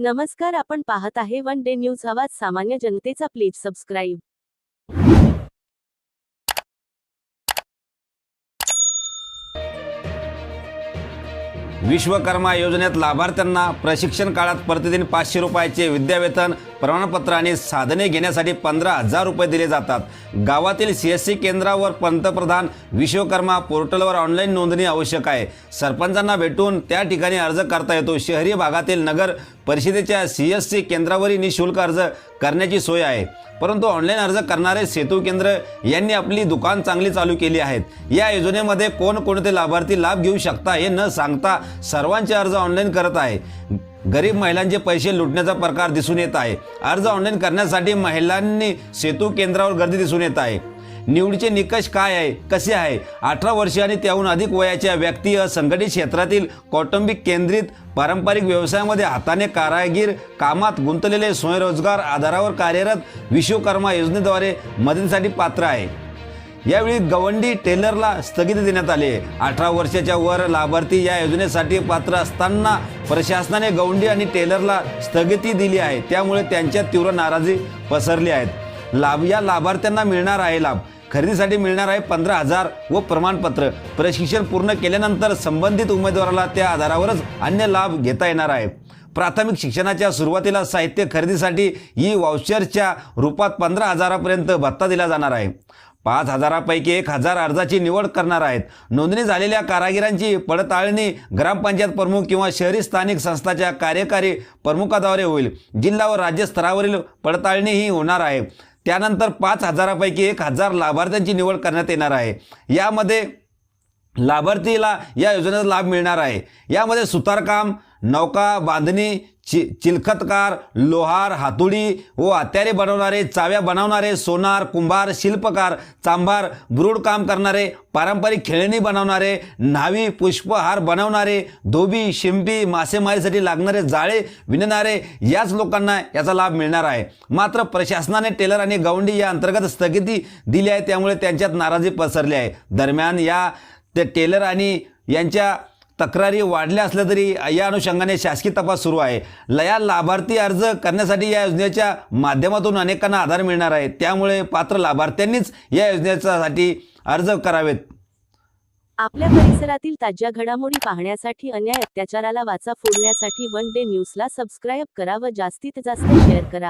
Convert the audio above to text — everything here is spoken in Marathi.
नमस्कार आपण पाहत आहे वन डे न्यूज आवाज. सामान्य जनतेचा प्लीज सबस्क्राईब. विश्वकर्मा योजनेत लाभार्थ्यांना प्रशिक्षण काळात प्रतिदिन पाचशे रुपयाचे विद्यावेतन प्रमाणपत्र आणि साधने घेण्यासाठी पंधरा हजार रुपये दिले जातात. गावातील सी एस सी केंद्रावर पंतप्रधान विश्वकर्मा पोर्टलवर ऑनलाईन नोंदणी आवश्यक आहे. सरपंचांना भेटून त्या ठिकाणी अर्ज करता येतो. शहरी भागातील नगर परिषदेच्या सी एस सी केंद्रावरही निशुल्क अर्ज करण्याची सोय आहे. परंतु ऑनलाईन अर्ज करणारे सेतू केंद्र यांनी आपली दुकान चांगली चालू केली आहेत. या योजनेमध्ये कोण कोणते लाभार्थी लाभ घेऊ शकता हे न सांगता सर्वांचे अर्ज ऑनलाईन करत आहे. गरीब महिलांचे पैसे लुटण्याचा प्रकार दिसून येत आहे. अर्ज ऑनलाईन करण्यासाठी महिलांनी सेतू केंद्रावर गर्दी दिसून येत आहे. निवडीचे निकष काय आहे? कसे आहे? अठरा वर्षे आणि त्याहून अधिक वयाच्या व्यक्ती असंघटित क्षेत्रातील कौटुंबिक केंद्रित पारंपरिक व्यवसायामध्ये हाताने कारागीर कामात गुंतलेले स्वयंरोजगार आधारावर कार्यरत विश्वकर्मा योजनेद्वारे मदतीसाठी पात्र आहे. यावेळी गवंडी टेलरला स्थगिती देण्यात आली आहे. अठरा वर्षाच्या वर लाभार्थी या योजनेसाठी पात्र असताना प्रशासनाने गवंडी आणि टेलरला स्थगिती दिली आहे. त्यामुळे त्यांच्यात तीव्र नाराजी पसरली आहेत लाभ या लाभार्थ्यांना मिळणार आहे लाभ. खरेदीसाठी मिळणार आहे पंधरा हजार व प्रमाणपत्र. प्रशिक्षण पूर्ण केल्यानंतर संबंधित उमेदवाराला त्या आधारावरच अन्य लाभ घेता येणार आहे प्राथमिक शिक्षणाच्या सुरुवातीला साहित्य खरेदीसाठी ई वाउचरच्या रूपात पंधरा हजारापर्यंत भत्ता दिला जाणार आहे. पाच हजारापैकी एक हजार अर्जाची निवड करणार आहेत. नोंदणी झालेल्या कारागिरांची पडताळणी ग्रामपंचायत प्रमुख किंवा शहरी स्थानिक संस्थाच्या कार्यकारी प्रमुखाद्वारे होईल. जिल्हा व राज्य स्तरावरील पडताळणीही होणार आहे. त्यानंतर पाच हजारापैकी एक हजार लाभार्थ्यांची निवड करण्यात येणार आहे. यामध्ये लाभार्थीला या योजनेचा लाभ मिळणार आहे. यामध्ये सुतारकाम नौका बांधणी चि चिलखतकार लोहार हातोडी व हत्यारे बनवणारे चाव्या बनवणारे सोनार कुंभार शिल्पकार चांभार ब्रूड काम करणारे पारंपरिक खेळणी बनवणारे न्हावी पुष्पहार बनवणारे धोबी शिंपी मासेमारीसाठी लागणारे जाळे विणणारे याच लोकांना याचा लाभ मिळणार आहे. मात्र प्रशासनाने टेलर आणि गवंडी या अंतर्गत स्थगिती दिली आहे त्यामुळे त्यांच्यात नाराजी पसरली आहे. दरम्यान या ते टेलर आणि यांच्या तक्रारी वाढल्या असल्या तरी या अनुषंगाने शासकीय तपास सुरू आहे. लया लाभार्थी अर्ज करण्यासाठी या योजनेच्या माध्यमातून अनेकांना आधार मिळणार आहे. त्यामुळे पात्र लाभार्थ्यांनीच या योजनेसाठी अर्ज करावेत. आपल्या परिसरातील ताज्या घडामोडी पाहण्यासाठी अन्याय अत्याचाराला वाचा फोडण्यासाठी वन डे न्यूजला सबस्क्राईब करा व जास्तीत जास्त शेअर करा.